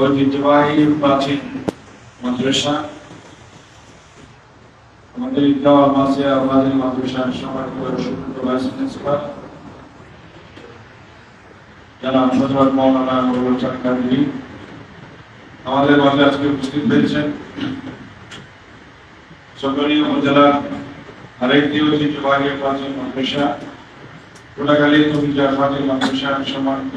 ঐতিহ্যবাহী প্রাচীন মাদ্রাসা। আমাদের ঈদগাহ মাসিয়া আমাদের মাদ্রাসার সম্মানিত সুপ্রিয় ভাইস প্রিন্সিপাল। জনাব হজরত মৌলানা নুরুল হাসান আমাদের মাঝে আজকে উপস্থিত হয়েছেন চকরিয়া উপজেলার আরেকটি ঐতিহ্যবাহী প্রাচীন মাদ্রাসা কোটাকালী কবিতা ফাজিল মাদ্রাসার সম্মানিত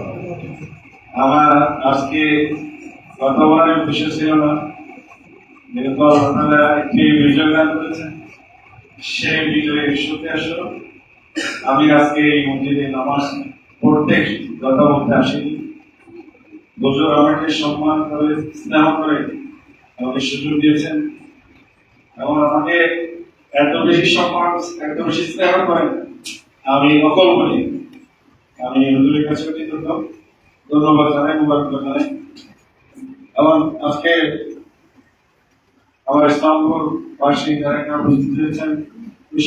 আমার আজকে কথা বলার উদ্দেশ্য ছিল না। যেহেতু আপনারা একটি বিজয় গান করেছেন। সেই বিজয়ের শুনতে আসলো আমি আজকে এই মসজিদে নামাজ পড়তে কথা বলতে আসিনি। হুজুর আমাকে সম্মান করে, স্নেহ করে আমাকে সুযোগ দিয়েছেন। এবং আমাকে এত বেশি সম্মান, এত বেশি স্নেহ করেন, আমি নকল করি আমি হুজুরের কাছে কৃতজ্ঞ ধন্যবাদ জানাই মুবারক জানাই। এবং আজকে আমার ইসলামপুর বাসী যারা উপস্থিত হয়েছেন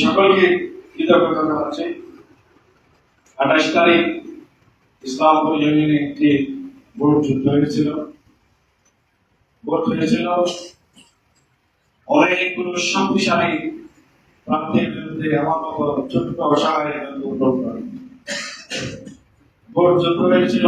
সকলকে কৃতজ্ঞতা জানাচ্ছি। আঠাশ তারিখ ইসলামপুর ইউনিয়নে একটি ভোট যুদ্ধ হয়েছিল। ভোট হয়েছিল। অনেকগুলো শক্তিশালী প্রার্থীর বিরুদ্ধে আমার মতো ছোট্ট অসহায় ভোট যুদ্ধ হয়েছিল।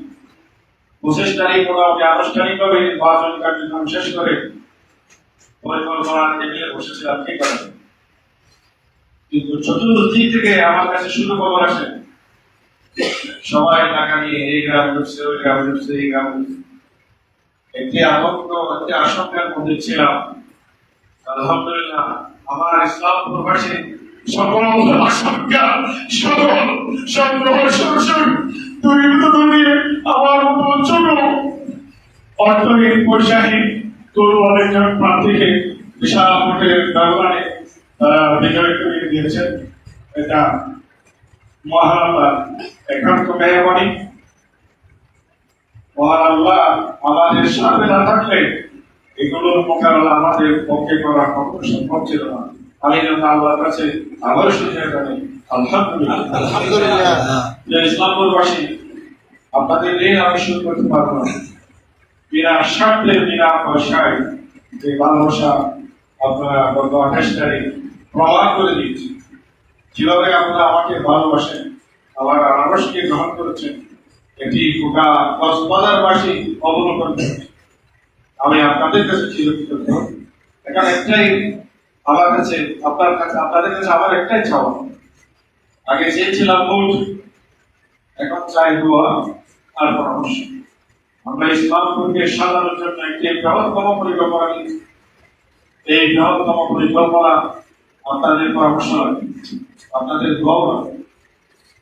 আনুষ্ঠানিকভাবে নির্বাচন কার্যক্রম শেষ করে পরিকল্পনা বসেছিলাম, ঠিক আছে কিন্তু চতুর্দিক থেকে আমার কাছে আসে সবাই টাকা নিয়ে এই গ্রামে ঢুকছে, ওই গ্রামে ঢুকছে, এই গ্রামে। একটি আনন্দ, একটি আশঙ্কার মধ্যে ছিলাম আলহামদুলিল্লাহ, আমার ইসলামপুরবাসী সকল আশঙ্কা সকল তরু অনেকজন প্রার্থীকে বিশাল ভোটের তারা বিজয় দিয়েছেন। এটা মহান একান্ত মেহরবানি। মহান আল্লাহ আমাদের সাথে না থাকলে এগুলোর মোকাবেলা আমাদের পক্ষে করা কখনো সম্ভব ছিল না। আমি যেন আল্লাহর কাছে আবার সুযোগ জানি আলহামদুলিল্লাহ। ইসলামপুরবাসী আপনাদের ঋণ আমি শুরু করতে পারব না। বিনা স্বার্থে বিনা পয়সায় যে ভালোবাসা আপনারা গত আঠাশ তারিখ প্রমাণ করে দিয়েছে কীভাবে আপনারা আমাকে ভালোবাসেন আমার আনারসকে গ্রহণ করেছেন, এটি গোটা কক্সবাজারবাসী অবলোকন করেছে। আমি আপনাদের কাছে চিরকৃতজ্ঞ। এখানে একটাই আমার কাছে, আপনার কাছে, আপনাদের কাছে আমার একটাই চাওয়া। আগে চেয়েছিলাম ভোট এখন চাই দোয়া আর পরামর্শ। আমরা ইসলামপুরকে সাজানোর জন্য একটি বৃহত্তম পরিকল্পনা এই বৃহত্তম পরিকল্পনা আপনাদের পরামর্শ আপনাদের দোয়া লাগে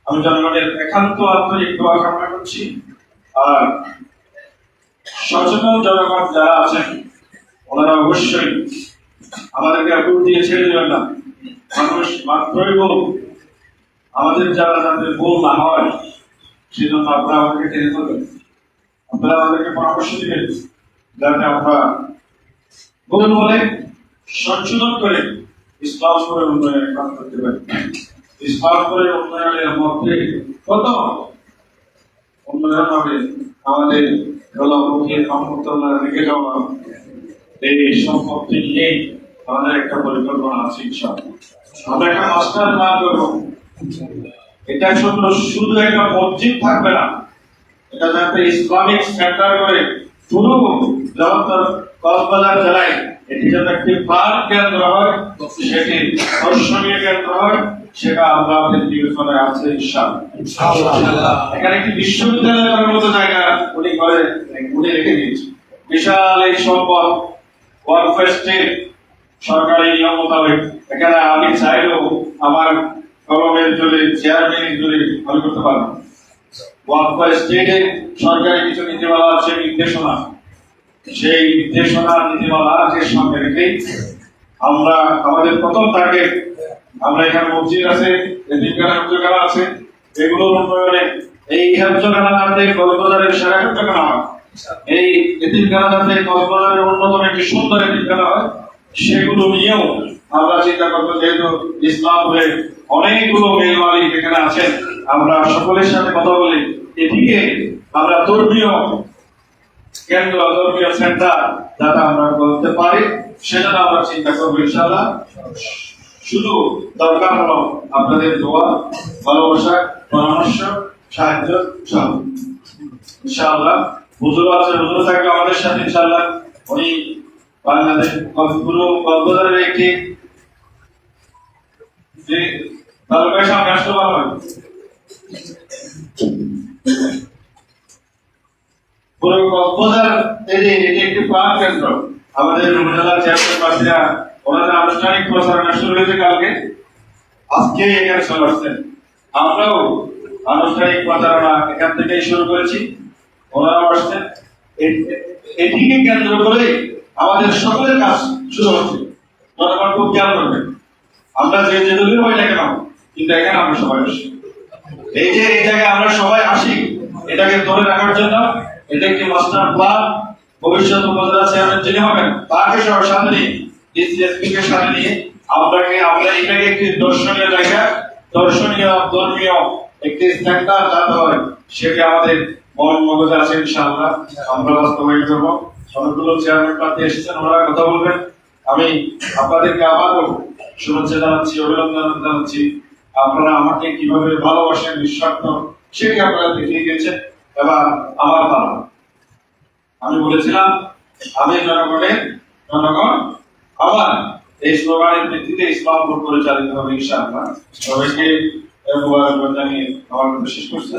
আমি জনগণের একান্ত আন্তরিক দোয়া কামনা করছি। আর সচেতন জনগণ যারা আছেন, ওনারা অবশ্যই আমাদেরকে আগুন দিয়ে ছেড়ে দেবেন না। মানুষ মাত্রই বল আমাদের যারা যাদের ভুল না হয়, সেজন্য আপনারা আমাকে টেনে ধরবেন। আপনারা আমাদেরকে পরামর্শ দিবেন যাতে আমরা ভুল বলে সংশোধন করে ইসলাম করে উন্নয়নের কাজ করতে পারি। ইসলাম করে উন্নয়নের মধ্যে কত উন্নয়ন হবে আমাদের জলামুখী রহমতুল্লাহ রেখে যাওয়া, এই সম্পত্তি নিয়েই আমাদের একটা পরিকল্পনা আছে আমরা একটা মাস্টার প্ল্যান করব। এটা শুধু শুধু একটা মসজিদ থাকবে না এটা যাতে ইসলামিক সেন্টার করে পুরো বৃহত্তর কক্সবাজার জেলায় এটি যেন একটি প্রাণ কেন্দ্র হয় সেটি দর্শনীয় কেন্দ্র হয় সেটা আমরা আমাদের বিবেচনায় আছে ইনশাআল্লাহ। এখানে একটি বিশ্ববিদ্যালয়ের মতো জায়গা উনি করে উনি রেখে দিয়েছে। বিশাল এই সম্পদ ওয়ার্কফেস্টের সরকারি নিয়ম মোতাবেক। এখানে আমি চাইলেও আমার কলমের জোরে চেয়ারম্যানের জোরে ভালো করতে পারব। ওয়ার্কফেস স্টেটে সরকারি কিছু নীতিমালা আছে, নির্দেশনা। সেই নীতিমালাকে আমরা, আমাদের প্রথম আমরা এখানে মসজিদ আছে আছে সেরা হয়, এই অন্যতম একটি সুন্দর হয়, সেগুলো নিয়েও আমরা চিন্তা করব, যেহেতু ইসলামপুরে অনেকগুলো মেল মালিক এখানে আছেন, আমরা সকলের সাথে কথা বলি। এদিকে আমরা ধর্মীয় কেন্দ্র, ধর্মীয় সেন্টার যাতে আমরা করতে পারি সেটা আমরা চিন্তা করব ইনশাআল্লাহ। শুধু দরকার হলো আপনাদের দোয়া, ভালোবাসা, পরামর্শ, সাহায্য, সব। ইনশাআল্লাহ। হুজুর আছে, হুজুর থাকবে আমাদের সাথে ইনশাআল্লাহ। উনি বাংলাদেশ কক্সবাজারের একটি যে কেন্দ্র, আমাদের আনুষ্ঠানিক প্রচারণা কালকে। আজকে আমরাও আনুষ্ঠানিক প্রচারণা থেকেই শুরু করেছি। এটিকে কেন্দ্র করে আমাদের সকলের কাজ শুরু হচ্ছে। জনগণ খুব খেয়াল করবেন। আমরা যে যে দলীয় হই না কেন কিন্তু এখানে আমরা সবাই আসি। এই যে এই জায়গায় আমরা সবাই আসি, এটাকে ধরে রাখার জন্য এটা একটি মাস্টার প্ল্যান। ভবিষ্যৎ উপজেলা চেয়ারম্যান যিনি হবেন। তাকে সবার সাথে নিয়ে ডিসিএসপি কে সাথে নিয়ে আমরাকে আমরা এটাকে একটি দর্শনীয় জায়গা, দর্শনীয় ধর্মীয় একটি সেন্টার যাতে হয়, সেটি আমাদের মন মগজে আছে ইনশাআল্লাহ। আমরা বাস্তবায়ন করব। অনেকগুলো চেয়ারম্যান প্রার্থী এসেছেন, ওনারা কথা বলবেন। আমি আপনাদেরকে আবারও শুভেচ্ছা জানাচ্ছি, অভিনন্দন জানাচ্ছি। আপনারা আমাকে কীভাবে ভালোবাসেন, নিঃস্বার্থ, সেটি আপনারা দেখিয়ে দিয়েছেন এবার আমার পালা। আমি বলেছিলাম, আমি জনগণের জনগণ। আবার এই স্লোগানের ভিত্তিতে ইসলামপুর পরিচালিত হবে, ইনশাআল্লাহ। সবাইকে জানিয়ে আমার শেষ করছি।